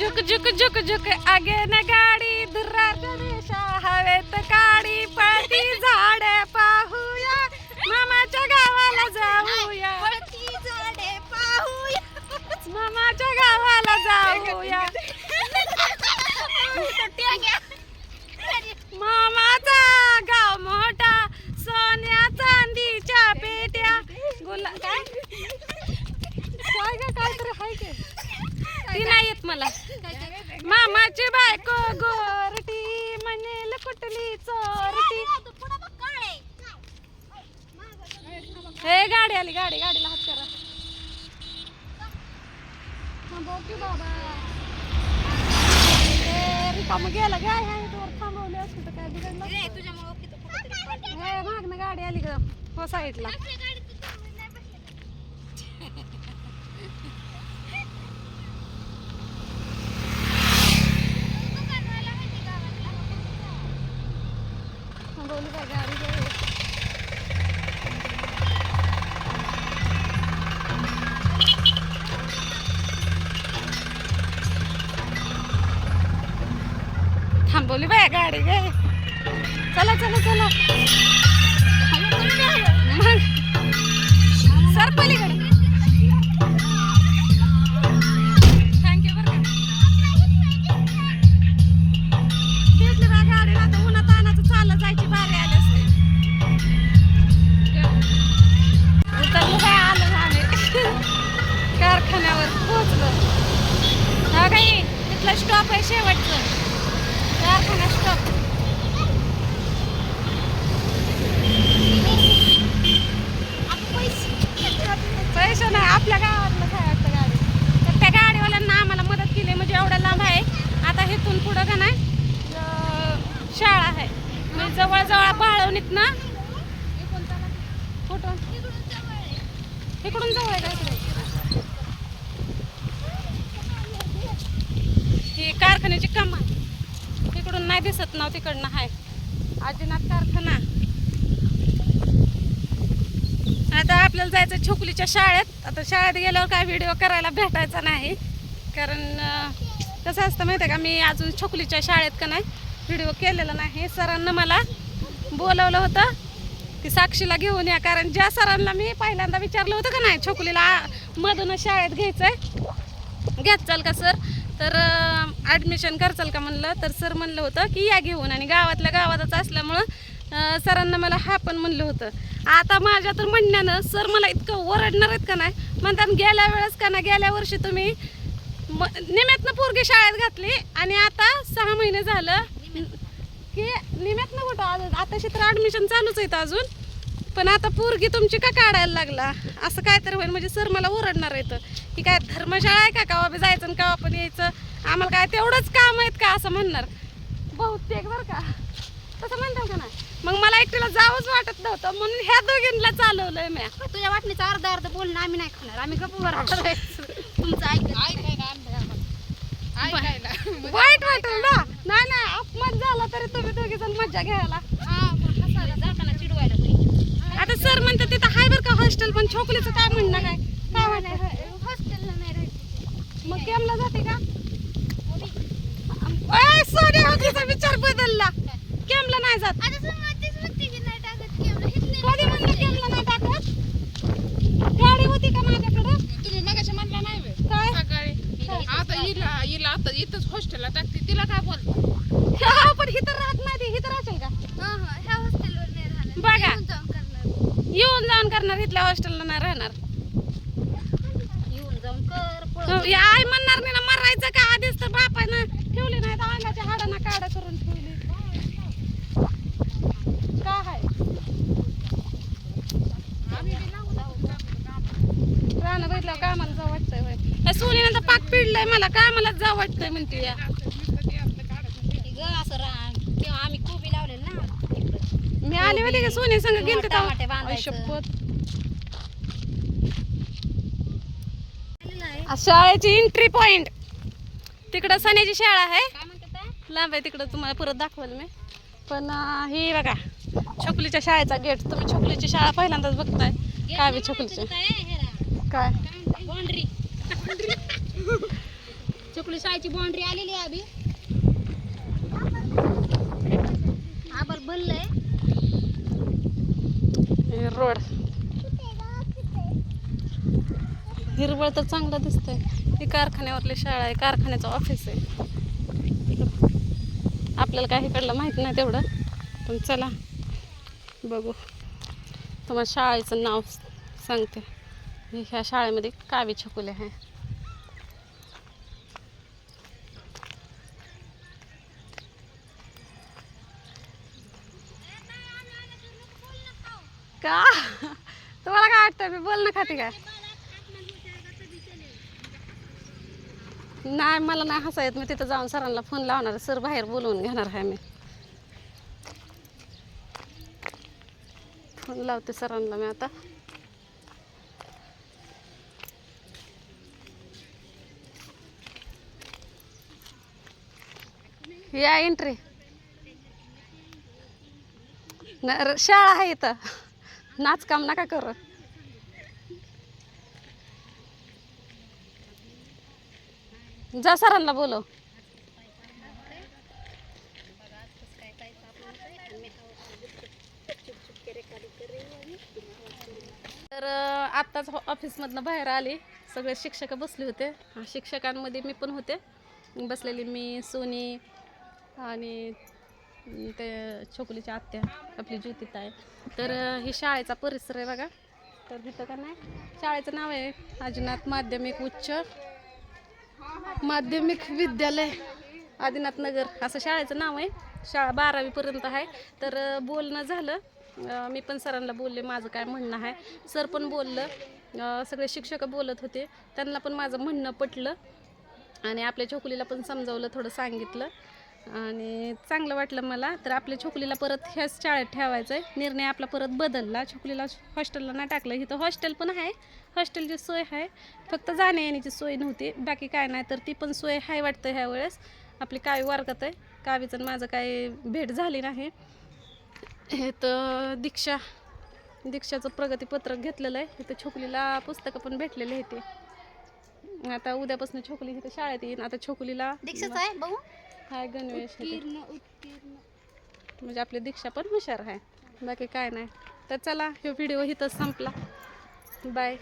झुक झुक झुक झुक आगे न गाडी दुर्राच्या रेषा हवेत काडी पळती झाडे पाहूया. मामाच्या गावाला जाऊया. झाडे पाहूया. मामाच्या गावाला जाऊया मामाचा गाव मोठा सोन्या चांदीच्या पेट्या गुला काय काय ग काहीतरी हाय की ती नाही येत मला. मामाची बायको गोरटी म्हणेल कुठली चोरटी. हे गाडी आली गाडी गाडीला हात करा. रिकामं गेलं काय आहे तोवर थांबवले असते तर काय बिघडलं मागणं गाडी आली ग हो साईडला. थांबवली बाय गाडी गे चला चला चला. मग सर पलीकडे. थँक्यू बरं का. भेटली बा गाडीला? आता उन्हात तानाचं चाललं जायची बारी आली असते. उतरलो काय आलं आम्ही कारखान्यावर पोहोचलो. हा काही तिथला स्टॉप आहे शेवटचं कारखाना स्टॉप पैसे नाही आपल्या गावातलं काय वाटतं गाडी तर त्या गाडीवाल्यांना आम्हाला मदत केली म्हणजे एवढा लांब आहे आता इथून पुढं का नाही अं, शाळा आहे म्हणजे जवळजवळ बाळवणीत ना कुठं? इकडून जवळ आहे का इकडे? ही कारखान्याची कमान तिकडून नाही दिसत नाव तिकडनं आहे आजीनाथ कारखाना. आता आपल्याला जायचं छोकलीच्या शाळेत. आता शाळेत गेल्यावर काय व्हिडिओ करायला भेटायचा नाही. कारण कसं असतं माहिती आहे का मी अजून छोकलीच्या शाळेत का नाही व्हिडिओ केलेला नाही. सरांना मला बोलवलं होतं. की साक्षीला घेऊन या कारण ज्या सरांना मी पहिल्यांदा विचारलं होतं का नाही छोकुलीला मधून शाळेत घ्यायचंय. घेत चाल का सर? तर ॲडमिशन करचाल का म्हणलं. तर सर म्हणलं होतं की या घेऊन आणि गावातल्या गावातच असल्यामुळं सरांना मला हा पण म्हणलं होतं. आता माझ्या तर म्हणण्यानं सर मला इतकं ओरडणार आहेत का नाही? म्हणतात गेल्या वेळेस का ना गेल्या वर्षी तुम्ही म निम्यातनं पोरगी शाळेत घातली आणि आता सहा महिने झालं. की निम्यातनं कुठं अजून आताशी तर ॲडमिशन चालूच आहे इथं अजून. पण आता पोरगी तुमची का काढायला लागला? असं काय तर होईल. म्हणजे सर मला ओरडणार येतं की काय धर्मशाळा आहे का? कवा बी जायचं आणि कवा पण यायचं. आम्हाला काय तेवढंच काम आहेत का? असं म्हणणार. बहुतेक बरं का. तसं म्हणतात का नाही? मग मला एकटीला जावंच वाटत नव्हतं. म्हणून ह्या दोघींना चालवलंय मी तुझ्या वाटणीचा अर्धा अर्ध बोलणं आम्ही नाही खाणार. आम्ही गप्प राहणार तुमचं ऐक वाईट वाटेल ना. नाही नाही अपमान झाला तरी तुम्ही दोघी जण मजा घ्यायला. चिडवायला तरी आता सर म्हणतात तिथं हाय बरं का हॉस्टेल पण छोकलीचं काय म्हणणं काय काय म्हणाय हॉस्टेलला नाही राहायचं. मग केमला जाते का? ओय, सोन्या होतीचा विचार बदलला. केमला नाही जात आता समजा तेच म्हणते की नाही टाकत केवढं हिथले कधी म्हणलं केमला नाही टाकत गाडी होती का माझ्याकडं तुम्ही मगाशी म्हणला नाही व्हय? काय सकाळी आता हिला हिला आता इथंच हॉस्टेलला टाकते. तिला काय बोलतो हा, पण हिथं राहत नाही ती हिथं राहशील का? हा हा ह्या हॉस्टेलवर नाही राहणार. बघा. येऊन जाऊन करणार. येऊन जाऊन करणार इथल्या हॉस्टेलला नाही राहणार. येऊन जाऊन कर हो, या आई म्हणणार नाही ना मरायचं का आधीच तर बापानं ठेवली नाही तर अंगाच्या हाडांना काढा करून ठेवली काय आहे रानं बघितलं कामाला जाऊ वाटतंय होय या सोनीनं तर पाक पिडलंय मला जाऊ वाटतंय म्हणते या ग असं राह तेव्हा आम्ही कोबी लावलेलं ना इकडं. मी आले होते का सोनी संग गेलते टमाटे तेव्हा. बांधायचं. आई शपथ आलेलं आहे. आ, शाळेची एंट्री पॉइंट तिकडं सण्याची शाळा आहे काय म्हणतात आहे? लांब आहे तिकडं तुम्हाला परत दाखवल मी पण अं, ही बघा छोकलीच्या शाळेचा गेट तुम्ही छोकलीची शाळा पहिल्यांदाच बघताय काय बी छोकलीची काय. काय काय? बाउंड्री चुकली शाळेची बाउंड्री आलेली आहे अभि. आबर भरलंय. रोड. हिरवळ तर चांगलं दिसतंय. ही कारखान्यावरली शाळा आहे कारखान्याचं ऑफिस आहे. आपल्याला काही इकडलं माहीत नाही तेवढं. पण चला बघू. तुम्हाला शाळेचं नाव सांगते. ह्या शाळेमध्ये कावी छकुले आहे. का? तुम्हाला काय वाटतं? मी बोल ना खाते काय नाही मला नाही हसा येत मी तिथं जाऊन सरांना फोन लावणार सर बाहेर बोलवून घेणार आहे मी फोन लावते सरांना मी आता. या एंट्री न र- शाळा आहे इथं. नाच काम नका कर जा सरांना बोलो तर आत्ताच हो ऑफिसमधनं बाहेर आले. सगळे शिक्षक बसले होते. शिक्षकांमध्ये मी पण होते. बसलेली मी सोनी आणि ते छोकलीच्या आत्या आपली ज्योतिता आहे तर ही शाळेचा परिसर आहे बघा. तर तिथं का नाही? शाळेचं नाव आहे आदिनाथ माध्यमिक उच्च माध्यमिक विद्यालय आदिनाथ नगर. असं शाळेचं नाव आहे. शाळा बारावीपर्यंत आहे. तर बोलणं झालं. मी पण सरांना बोलले माझं काय म्हणणं आहे. सर पण बोललं. सगळे शिक्षक बोलत होते. त्यांना पण माझं म्हणणं पटलं. आणि आपल्या छोकलीला पण समजावलं थोडं सांगितलं. आणि चांगलं वाटलं मला. तर आपल्या छोकलीला परत ह्याच शाळेत ठेवायचं आहे निर्णय आपला परत बदलला. छोकलीला हॉस्टेलला नाही टाकलं. इथं हॉस्टेल पण आहे. हॉस्टेलची सोय आहे. फक्त जाण्या येण्याची सोय नव्हती. बाकी काय नाही तर ती पण सोय आहे वाटतं ह्या वेळेस. आपली कावी वारकत आहे. कावीचं आणि माझं काही भेट झाली नाही. हे तर दीक्षा दीक्षाचं प्रगतीपत्रक घेतलेलं आहे. इथं छोकलीला पुस्तकं पण भेटलेली आहे ते. आता उद्यापासून छोकली इथं शाळेत येईन. आता छोकलीला दीक्षाच आहे बघू. हाय गणवेश म्हणजे आपली दीक्षा पण हुशार आहे. बाकी काय नाही. तर चला हे व्हिडिओ इथंच संपला. बाय.